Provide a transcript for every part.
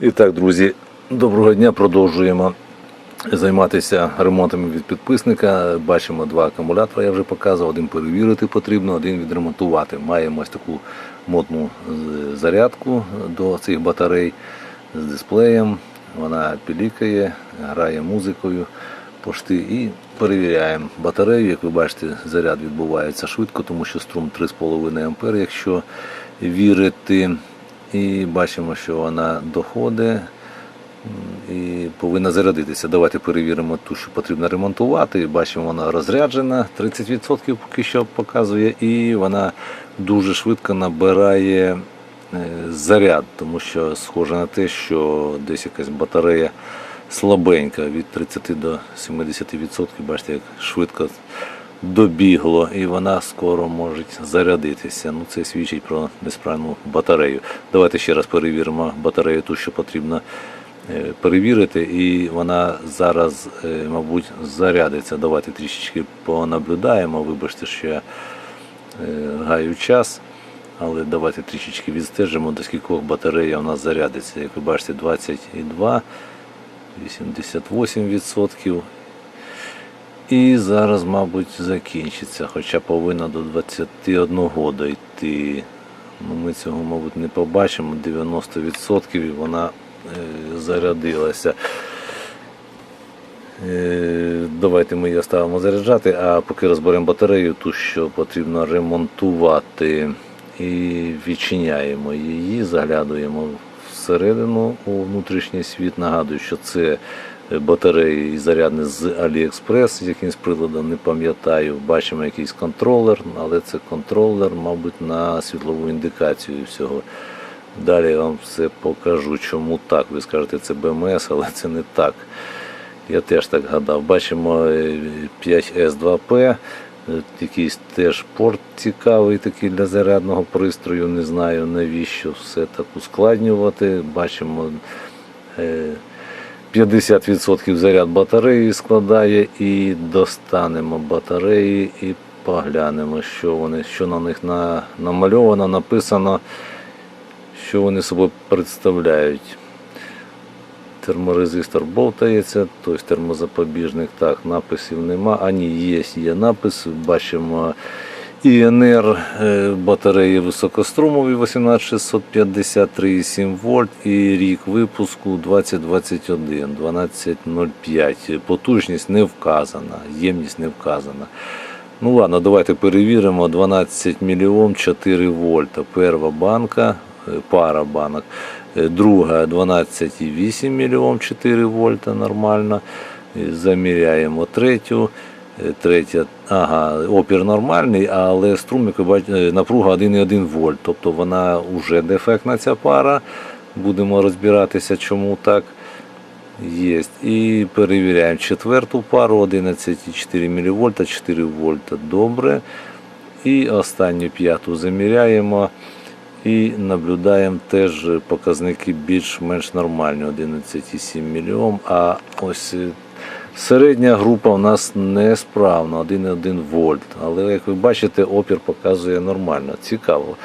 І так, друзі, доброго дня. Продовжуємо займатися ремонтами від підписника. Бачимо два акумулятори, я вже показував. Один перевірити потрібно, один відремонтувати. Маємо ось таку модну е, зарядку до цих батарей з дисплеєм. Вона пілікає, грає музикою пошти і перевіряємо батарею. Як ви бачите, заряд відбувається швидко, тому що струм 3,5 А, якщо вірити. І бачимо, що вона доходить і повинна зарядитися. Давайте перевіримо ту, що потрібно ремонтувати. Бачимо, вона розряджена, 30% поки що показує, і вона дуже швидко набирає е, заряд, тому що схоже на те, що десь якась батарея слабенька від 30 до 70%. Бачите, як швидко добігло, і вона скоро може зарядитися. Ну, це свідчить про несправну батарею. Давайте ще раз перевіримо батарею, ту, що потрібно е, перевірити, і вона зараз, е, мабуть, зарядиться. Давайте трішечки понаблюдаємо. Вибачте, що я е, гаю час. Але давайте трішечки відстежимо, до скількох батарея у нас зарядиться. Як ви бачите, 22, 88%. І зараз, мабуть, закінчиться, хоча повинна до 21 дойти. Ну, ми цього, мабуть, не побачимо. 90% і вона е, зарядилася. Е, давайте ми її ставимо заряджати, а поки розберемо батарею, ту, що потрібно ремонтувати. І відчиняємо її, заглядуємо всередину у внутрішній світ. Нагадую, що це батареї зарядні з AliExpress з якимось приладом, не пам'ятаю. Бачимо якийсь контролер, але це контролер, мабуть, на світлову індикацію всього. Далі я вам все покажу, чому так. Ви скажете, це БМС, але це не так. Я теж так гадав. Бачимо е, 5S2P, е, якийсь теж порт цікавий такий для зарядного пристрою. Не знаю навіщо все так ускладнювати. Бачимо е, 50% заряд батареї складає і достанемо батареї і поглянемо, що вони, що на них намальовано, написано, що вони собою представляють. Терморезистор болтається, тобто термозапобіжник. Так, написів нема. А ні, є, є напис. Бачимо ІНР е, батареї високострумові 18653,7 вольт і рік випуску 2021 12.05. Потужність не вказана, ємність не вказана. Ну ладно, давайте перевіримо. 12 мільйон 4 вольта. Перша банка, е, пара банок. Е, Друга 12,8 мільйон 4 вольта нормально. Е, Заміряємо третю. Е, Третя, ага, опір нормальний, але струм, як напруга 1,1 вольт. Тобто вона вже дефектна ця пара. Будемо розбиратися, чому так. Є. І перевіряємо четверту пару 11,4 мВ, 4 вольта. Добре. І останню п'яту заміряємо. І наблюдаємо теж показники більш-менш нормальні 11,7 мільйом. А ось е, середня група у нас несправна 1,1 вольт. Але як ви бачите, опір показує нормально. Цікаво.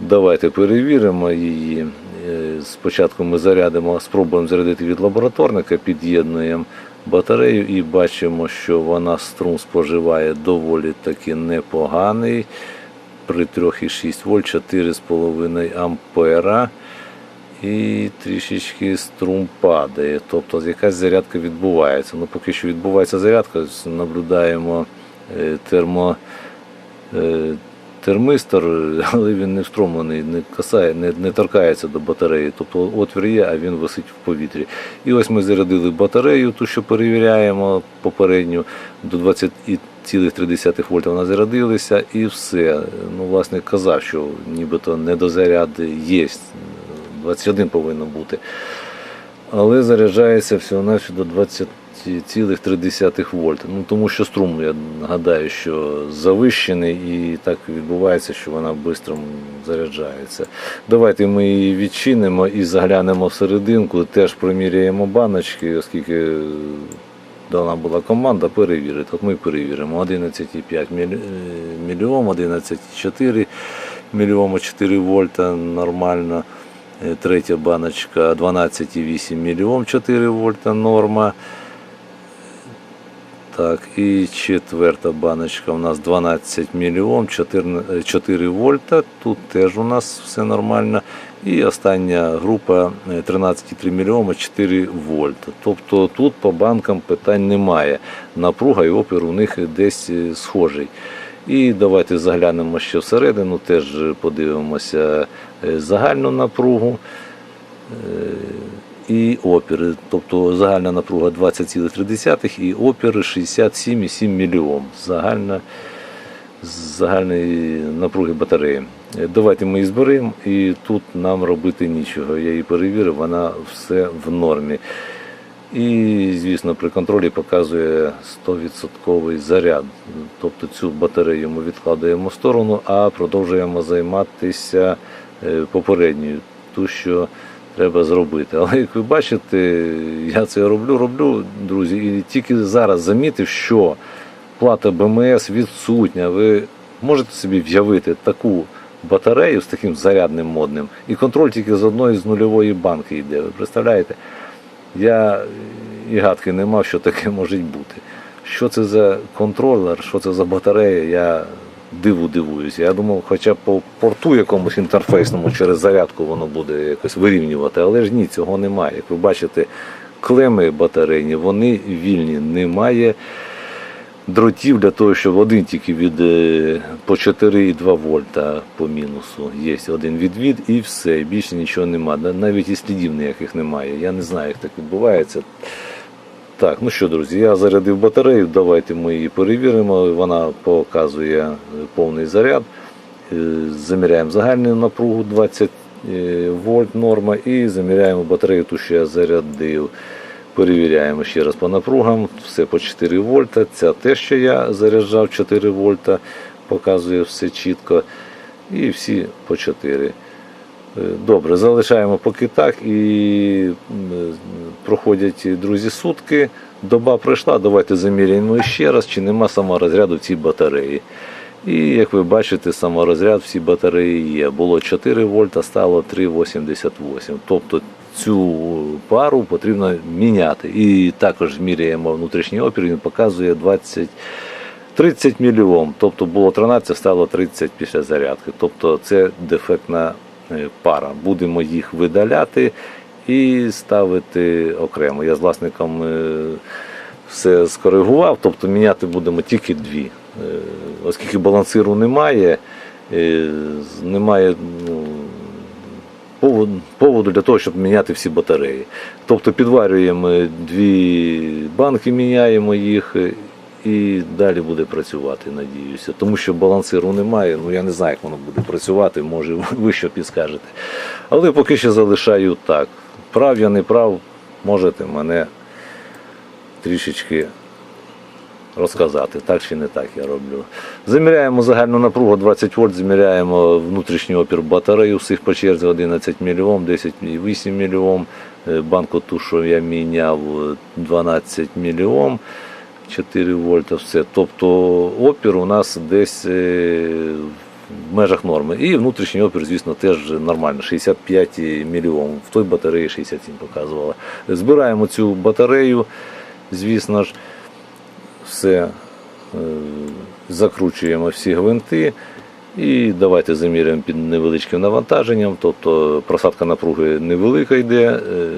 Давайте перевіримо її. Е, Спочатку ми зарядимо, спробуємо зарядити від лабораторника, під'єднуємо батарею і бачимо, що вона струм споживає доволі таки непоганий. При 3,6 вольт 4,5 ампера. І трішечки струм падає. Тобто якась зарядка відбувається. Ну, поки що відбувається зарядка, наблюдаємо е, термо, е, термистор, але він не встромлений, не касає, не, не торкається до батареї. Тобто отвір є, а він висить в повітрі. І ось ми зарядили батарею, ту, що перевіряємо попередню, до 20,3 вольта вона зарядилася і все. Ну, власне, казав, що нібито недозаряд є. 21 повинно бути. Але заряджається всього-навсього до 20,3 вольта. Ну, тому що струм, я нагадаю, що завищений і так відбувається, що вона швидко заряджається. Давайте ми її відчинимо і заглянемо всерединку, теж приміряємо баночки, оскільки дана була команда перевірити. От ми перевіримо 11,5 міль- е, мільйом, 11,4 мільйома 4 вольта нормально. Е, Третя баночка 12,8 мОм 4 вольта норма. Так, і четверта баночка у нас 12 мільйон, 4, 4 вольта. Тут теж у нас все нормально. І остання група е, 13,3 мільйома, 4 вольта. Тобто тут по банкам питань немає. Напруга і опір у них десь е, схожий. І давайте заглянемо ще всередину, теж подивимося е, загальну напругу і опір. Тобто загальна напруга 20,3 і опір 67,7 мільйом. Загальна загальної напруги батареї. Е, Давайте ми її зберемо, і тут нам робити нічого. Я її перевірив, вона все в нормі. І, звісно, при контролі показує 100% заряд. Тобто цю батарею ми відкладаємо в сторону, а продовжуємо займатися е, попередньою, ту, що треба зробити. Але як ви бачите, я це роблю, роблю, друзі, і тільки зараз замітив, що плата БМС відсутня. Ви можете собі в'явити таку батарею з таким зарядним модним, і контроль тільки з одної з нульової банки йде. Ви представляєте? Я і гадки не мав, що таке може бути. Що це за контролер, що це за батарея, я диву дивуюся. Я думав, хоча по порту якомусь інтерфейсному через зарядку воно буде якось вирівнювати, але ж ні, цього немає. Як ви бачите, клеми батарейні, вони вільні, немає дротів для того, щоб один тільки від е, по 4,2 вольта по мінусу. Є один відвід і все, більше нічого немає. Навіть і слідів ніяких немає. Я не знаю, як так відбувається. Так, ну що, друзі, я зарядив батарею, давайте ми її перевіримо. Вона показує е, повний заряд. Е, Заміряємо загальну напругу 20 е, вольт норма і заміряємо батарею, ту, що я зарядив. Перевіряємо ще раз по напругам, все по 4 вольта. Це те, що я заряджав 4 вольта, показує все чітко. І всі по 4. Е, Добре, залишаємо поки так і проходять друзі сутки. Доба пройшла, давайте заміряємо ще раз, чи нема саморозряду в цій батареї. І як ви бачите, саморозряд в цій батареї є. Було 4 вольта, стало 3,88. Тобто цю пару потрібно міняти. І також міряємо внутрішній опір, він показує 20. 30 мільйом, тобто було 13, стало 30 після зарядки. Тобто це дефектна е, пара. Будемо їх видаляти і ставити окремо. Я з власником е, все скоригував, тобто міняти будемо тільки дві. Е, Оскільки балансиру немає, немає ну, поводу, для того, щоб міняти всі батареї. Тобто підварюємо дві банки, міняємо їх. І далі буде працювати, надіюся. Тому що балансиру немає. Ну я не знаю, як воно буде працювати, може ви що підскажете. Але поки що залишаю так. Прав я не прав, можете мене трішечки розказати, так чи не так я роблю. Заміряємо загальну напругу 20 вольт, заміряємо внутрішній опір батареї, всіх по черзі 11 мільйом, 10,8 мільйом. Е, Банку ту, що я міняв, е, 12 мільйом. 4 вольта, все. Тобто опір у нас десь е, в межах норми. І внутрішній опір, звісно, теж нормально. 65 мільйон. В той батареї 67 показувала. Збираємо цю батарею, звісно ж, все. е, Закручуємо всі гвинти. І давайте заміряємо під невеличким навантаженням. Тобто просадка напруги невелика йде. е,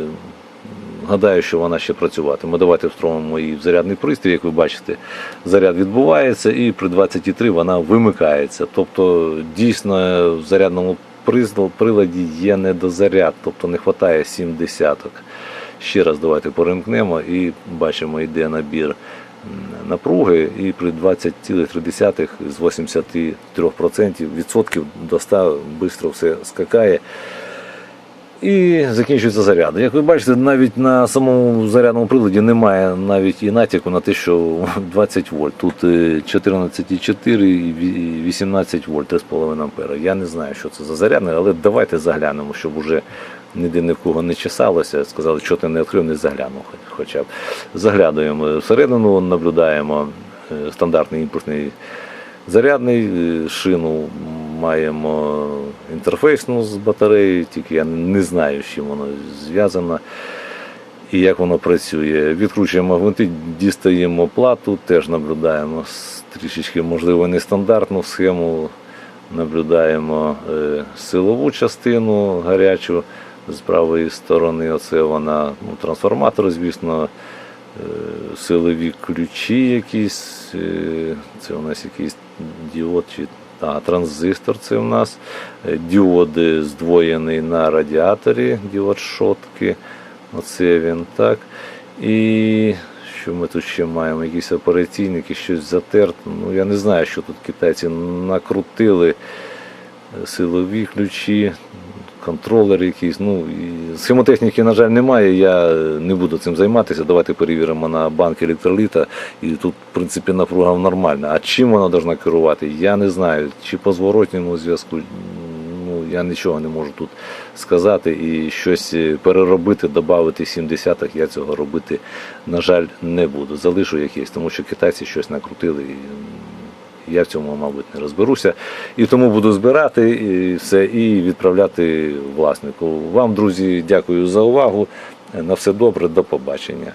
Гадаю, що вона ще працюватиме. Давайте встромимо її в зарядний пристрій, як ви бачите, заряд відбувається і при 23 вона вимикається. Тобто, дійсно, в зарядному приладі є недозаряд, тобто не вистачає 7 десяток. Ще раз давайте перемкнемо і бачимо, йде набір напруги, і при 20,3 з 83% відсотків до 100 швидко все скакає. І закінчується заряд. Як ви бачите, навіть на самому зарядному приладі немає навіть і натяку на те, що 20 вольт. Тут е, 14,4 і 18 вольт, 3,5 ампера. Я не знаю, що це за зарядне, але давайте заглянемо, щоб уже ніде ні в кого не чесалося. Сказали, що ти не відкрив, не заглянув. Хоча б заглядуємо всередину, наблюдаємо е, стандартний імпульсний зарядний е, шину маємо інтерфейс ну, з батареєю, тільки я не знаю, з чим воно зв'язано і як воно працює. Відкручуємо гвинти, дістаємо плату, теж наблюдаємо трішечки, можливо, нестандартну схему. Наблюдаємо е, силову частину гарячу з правої сторони. Оце вона ну, трансформатор, звісно, е, силові ключі якісь. е, Це у нас якийсь діод чи а, транзистор. Це у нас Е, діод е, здвоєний на радіаторі, діод шотки. Оце він так. І що ми тут ще маємо? Якісь операційники, щось затерто. Ну я не знаю, що тут китайці накрутили силові ключі, контролер якийсь. Ну, схемотехніки, на жаль, немає. Я не буду цим займатися. Давайте перевіримо на банк електроліта. І тут, в принципі, напруга нормальна. А чим вона повинна керувати? Я не знаю. Чи по зворотньому зв'язку. Ну, я нічого не можу тут сказати і щось е, переробити, додати 70-х, я цього робити, на жаль, не буду. Залишу якесь, тому що китайці щось накрутили. Я в цьому, мабуть, не розберуся. І тому буду збирати все і відправляти власнику. Вам, друзі, дякую за увагу. На все добре, до побачення.